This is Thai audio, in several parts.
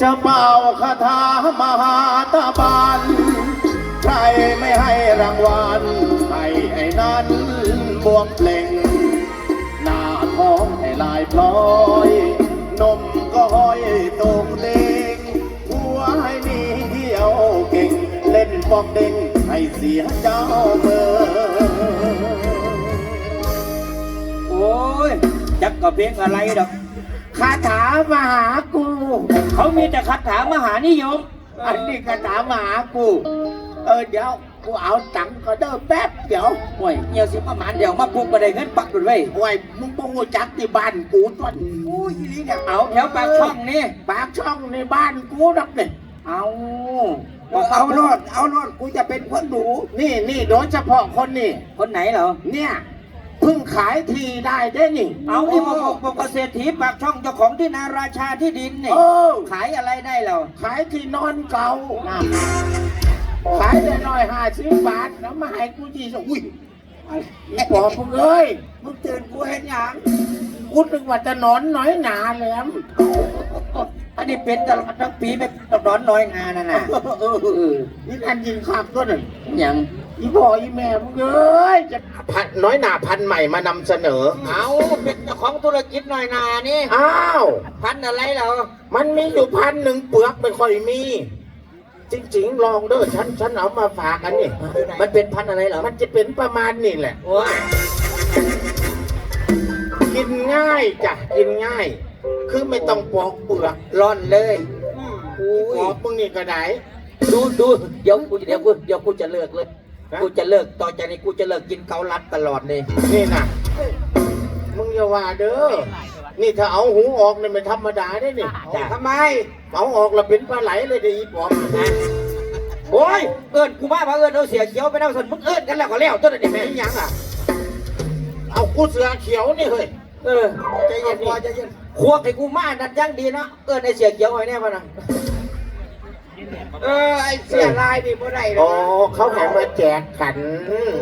จะเป่าคาถามหาตาบานใครไม่ให้รางวัลให้ไอ้นั้นบวกเปล่ง หน้าท้องให้ลายพลอย นมก็ห้อยตรงเด้งหัวให้มีเที่ยวเก่ง เล่นปอกเด้งให้เสียเจ้าเมือโอ้ยจักกับเพลงอะไรดอก คาถามหากู เขามีแต่คาถามหานิยม อันนี้คาถามหากู เออเดี๋ยวกูเอาตังค์ก็เด้อแป๊บเดี๋ยวโอ้ยเงียวสิประมาณเดียวมาปลุกมาได้เงินปักดุดไว้ยโอ้ยมึงต้องรู้จักที่บ้านกูต้นกูอีหลีเนี่ยเอาแถวปากช่องนี่ปากช่องในบ้านกูนักเนี่ยเอาเอาโนดเอาโนดกูจะเป็นคนดูนี่นี่โดยเฉพาะคนนี่คนไหนเหรอเนี่ยเพิ่งขายทีได้ได้นี่เอาที่มาบอกบอกเกษตรถีปากช่องเจ้าของที่นาราชาที่ดินนี่เออขายอะไรได้เหรอขายที่นอนเก่านะขายได้น้อยห้าสิบบาทแล้วมาให้กูจีสอุ้ยไอ้ปอบมึงเอ้ยมึงตื่นกูเห็นยังกูนึกว่าจะนอนน้อยหนาแหลมอันนี้เป็นตลอดทั้งปีไม่ต้องร้อนน้อยงานนะนะเออเออนี่อันยิงขับก็หนึ่งอย่าง อีพ่ออีแม่มึงเอ้ยจะพันน้อยหนาพันใหม่มานำเสนอ เอาเป็นเจ้าของธุรกิจหน่อยนานี่อ้าว พันอะไรเหรอมันมีอยู่พันหนึ่งเปลือกไม่ค่อยมี จริงๆ ลองเด้อฉันฉันเอามาฝากกันนี่มันเป็นพันอะไรเหรอมันจะเป็นประมาณนี่แหละ โอ้ยกินง่ายจ้ะกินง่าย คือไม่ต้องปอกเปลือกร้อนเลยปอกมึงนี่ก็ได้ ดูดูเดี๋ยวกูเดี๋ยวกูเดี๋ยวกูจะเลิกเลยฮะ กูจะเลิกต่อจากนี้กูจะเลิกกินเกาลัดตลอดเลยนี่นะมึงอย่าว่าเด้อ นี่ถ้าเอาหูออกเนี่ยไม่ธรรมดาได้นี่จ้ะ ทำไม เอาออกแล้วเป็นปลาไหลเลยเดีอีปอบโอ้ยเอิญกูมาพาเอิญเอาเสียเขียวไปนั่งสนมึงเอิญกันแล้วก็แล้วต้นนี้แม่แม่งยังอะเอากูเสือเขียวนี่เฮ้ยเออใจเย็นพอใจเย็นครัวให้กูมานั่นยังดีเนาะเอิญไอเสียเขียวไอ้แน่มานะ เออไอเสียลายนี่เมื่อไรอ๋อเขาแห่มาแจกขัน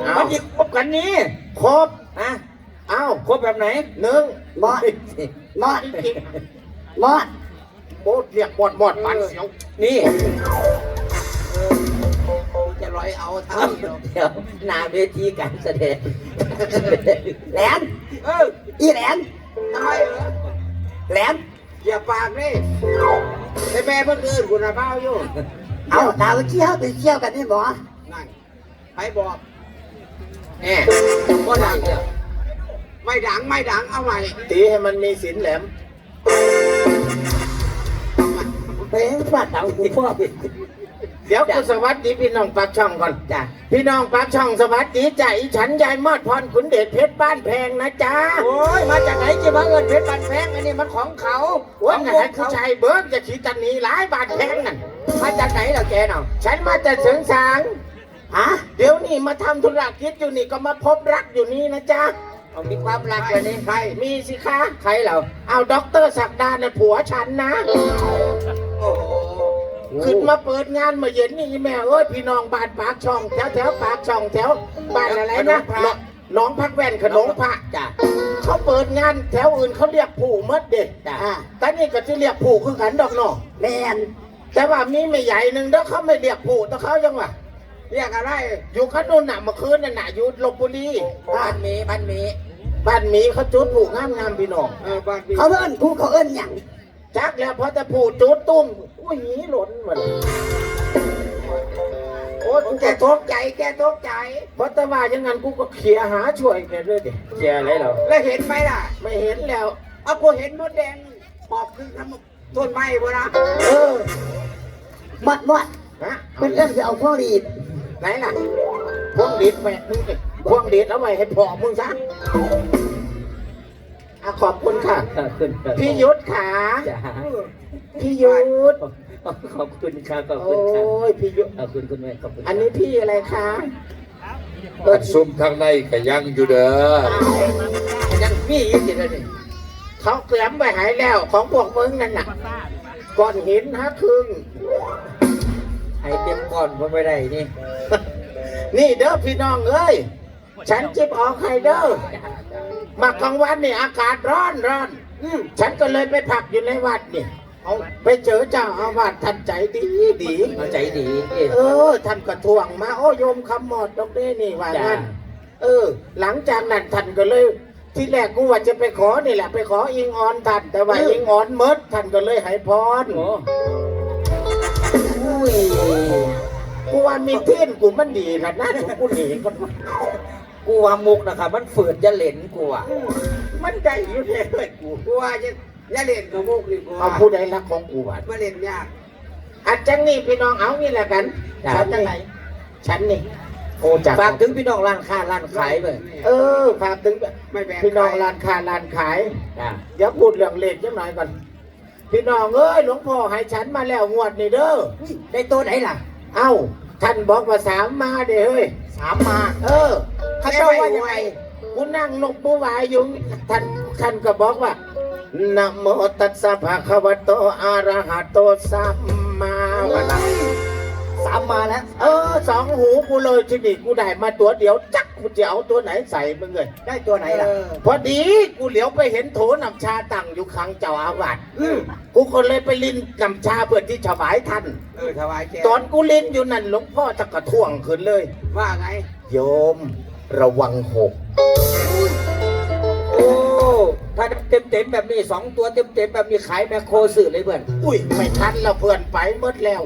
เอามันยิงพบกันนี้ครบอะเอาครบแบบไหนหนึ่งบอสบอดจริงบอสโบดเรียกบอดบอดปันเสียวนี่จะลอยเอาเอ้าเดี๋ยวหน้าเวทีการแสดงแหลมเอออีแหลมทำไมเหรอแหลม อย่าปากนี่ไอ้แม่เพิ่งอื่นกูนะเบ้าอยู่เอาตาไปเที่ยวไปเที่ยวกันนี่บอสนั่นไปบอกแหมก็ได้เดียวไม่ดังไม่ดังเอาใหม่ตีให้มันมีสินแหลมเพลงบ้านเรากูพ่อ เดี๋ยวกูสวัสดีพี่น้องปากช่องก่อนจ้ะพี่น้องปากช่องสวัสดีจ้ะอีฉันยายมอดพรขุนเดชเพชรบ้านแพงนะจ๊ะโอ้ยมาจากไหนจะมาเอิญเพชรบันแพงอันนี้มันของเขาวันไหนของผู้เขาชายเบิร์กจะขี่ตันหนีหลายบาทแพงนั่นมาจากไหนเหรอแกเนาะฉันมาจากเสริงสางฮะเดี๋ยวนี้มาทำธุรกิจอยู่นี่ก็มาพบรักอยู่นี่นะจ๊ะเอามีความรักกันนี่ใครมีสิคะใครเหรอเอาด็อกเตอร์ศักดาเนี่ยผัวฉันนะโอ้โห ขึ้นมาเปิดงานมาเย็นนี่แม่เอ้ยพี่น้องบ้านปากช่องแถวแถวปากช่องแถวบ้านอะไรนะหน้องพักแว่นขนงพระจ้ะเขาเปิดงานแถวอื่นเขาเรียกผู้มดเด็กจ้ะอ่าแต่นี่ก็จะเรียกผู้คือกันดอกเนาะแมนแต่ว่ามีไม่ใหญ่หนึ่งแล้วเขาไม่เรียกผู้แต่เขายังว่าเรียกอะไร อยู่ขนุนน่ะเมื่อคืนน่ะน่ะอยู่ลบบุรีบ้านมีบ้านมีบ้านหมีเขาจุดผู้งามงามๆพี่น้องเออบ้านมีเขาเอิ้นกูเขาเอิ้นหยังจักแล้วพอจะผู้จุดตุ้ม อุ้ยหนีหล่นหมดโอ้ยกูแกจะตกใจแกตกใจ เพราะแต่ว่าอย่างนั้นกูก็เคลียร์หาช่วยแกด้วยดิเคลียร์อะไรเหรอแล้วเห็นไหมล่ะ ไม่เห็นแล้ว เอากูเห็นมดแดงปอบขึ้นทำต้นไม้บ่นะเออมัดมัดฮะเป็นเรื่องจะเอาพ่อรีดไหนล่ะพวงดีดไปมึงดิพวงดีดเอาไว้ให้พ่อมึงซะ อะขอบคุณค่ะ ขอบคุณครับพี่ยุทธขาจ้ะพี่ยุทธขอบคุณครับขอบโอ้คุณครับยพี่ยุทธขอบคุณคุณแม่ขอบคุณอันนี้พี่อะไรคะอัดซุ่มทางในก็ยังอยู่เด้อยังมีอยู่สิเลยนี่เขาเกลียมไปหายแล้วของพวกมึงนั่นน่ะก้อนหินฮะครึ่งให้เต็มก่อนผมไม่ได้นี่ นี่เด้อพี่น้องเอ้ย ฉันจิบออกให้เด้อมากลางวันนี่อากาศร้อนร้อนอืมฉันก็เลยไปพักอยู่ในวัดนี่เอาไปเจอเจ้าอาวาสท่านใจดีดีเอาใจดี เอ้ยเออท่านก็ทวงมาโอ้โยมคำหมอดดอกเด้นี่ว่าจ้างั้นเออ หลังจากนั้นท่านก็เลย ที่แรกกูว่าจะไปขอนี่แหละ ไปขออิงออนท่านแต่ว่าอิงออนเมดท่านก็เลยให้พรโอ้อุ้ยกูว่ามีเทียนกูมันดีละนะทุกกูหนีก็ กูว่ามุกนะครับมันฝืนจะเหลนกูอะมันได้อยู่เลยกูกูว่าจะอย่าเล่นกับมุกดีกว่าเอาผู้ใดรักของกูวะมาเล่นยากอาจังนี่พี่น้องเอางี้แหละกันจ้ะฉันนี่ฉันนี่โอ้จักฝากถึงพี่น้องร้านค้าร้านขายไปเออฝากถึงไม่แบ่งพี่น้องใครร้านค้าร้านขายจ้าเดี๋ยวพูดเรื่องเลขจังหน่อยก่อนพี่น้องเอ้ยหลวงพ่อให้ฉันมาแล้วงวดนี่เด้อได้ตัวไหนล่ะ เอ้าท่านบอกว่าสามมาเด้เฮ้ย สามมา เออข้าเจ้าว่ายังไงกูนั่งนกปูวายอยู่ท่านท่านก็บอกว่านะโมตัสสะภะคะวะโตอะระหะโตสัมมาวะนะสามมาแล้ว เออสองหูกูเลยทีนี้กูได้มาตัวเดียวจัก กูจะเอาตัวไหนใส่มึงเลยได้ตัวไหนล่ะ พอดีกูเหลียวไปเห็นโถน้ำชาตั้งอยู่ข้างเจ้าอาวาสกูคนเลยไปลินน้ำชาเพื่อที่ถวายท่าน เออถวายแกตอนกูลินอยู่นั่นหลวงพ่อตะกระท่วงขึ้นเลย ว่าไง โยมระวังหก โอ้ถ้าเต็มเต็มๆแบบนี้สองตัวเต็มเต็มๆแบบนี้ขายแมคโครสื่อเลยเพื่อน อุ้ยไม่ทันแล้วเพื่อนไปหมดแล้ว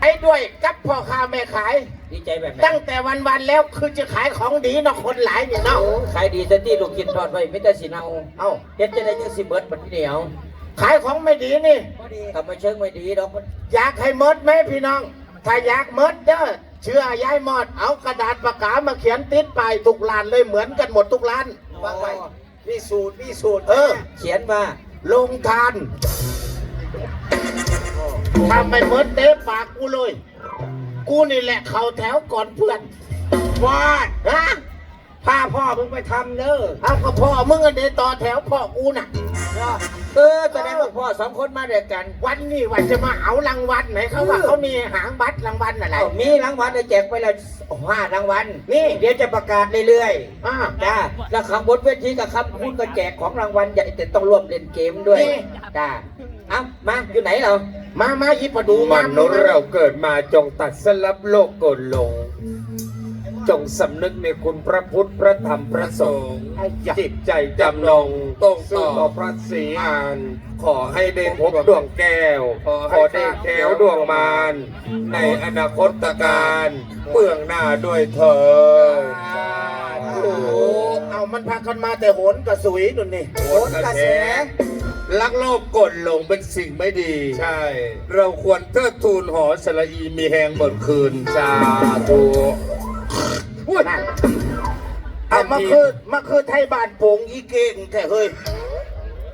ไอ้ด้วยกับพ่อค้าแม่ขาย ดีใจแบบไหนตั้งแต่วันวันๆแล้วคือจะขายของดีเนาะคนหลายเนี่ยเนาะโอ้ขายดีซะที่ลูกกินทอดไว้ไม่แต่สิเนาเอ้าเฮ็ดจะได้จังสิเบิดบัดเดียวขายของไม่ดีนี่ทำมาเชิงไม่ดีดอกมันอยากให้หมดไหมพี่น้อง ถ้าอยากหมดเด้อเชื่อยายหมดเอากระดาษปากกามาเขียนติดป้ายทุกร้านเลยเหมือนกันหมดทุกร้าน ว่าไงมีสูตรมีสูตร เออ เขียนว่า ลงทาน ทำไปหมดเตะปากกูเลย กูนี่แหละเขาแถวก่อนเพื่อนวาดฮะพาพ่อมึงไปทำเด้อเอาก็พ่อมึงอันเดต่อแถวพ่อกูน่ะ เออแสดงว่าพ่อสองคนมาด้วยกัน วันนี้วันจะมาเอารางวัลไหนเขาว่าเขามีหางบัตรรางวัลอะไรเอ้ามีรางวัลได้แจกไปแล้วห้ารางวัล นี่เดี๋ยวจะประกาศเรื่อยอ่าๆจ้าแล้วข้างบนเวทีกับคำพูดก็แจกของรางวัลใหญ่แต่ต้องร่วมเล่นเกมด้วยนี่จ้าเอ้ามาอยู่ไหนเรา มามาหยิบมาดูมนุษย์เราเกิดมาจงตัดสลับโลกกลลง จงสำนึกในคุณพระพุทธพระธรรมพระสงฆ์ไอ้ยะจิตใจจำลงต้องต่อพระศรีอาน ขอให้ได้พบดวงแก้ว ขอได้แก้วดวงมารในอนาคตการเบื้องหน้าด้วยเถิดโอ้โหเอามันพากันมาแต่โหนกระสุยนุ่นนี่โหนกระแส ลักโลกกดลงเป็นสิ่งไม่ดี ใช่ เราควรเทิดทูนหอสระอีมีแหงเบิดคืนสาธุนั่นเอามาคือมาคือไทยบ้านโป่งอีเก่งแค่เฮ้ย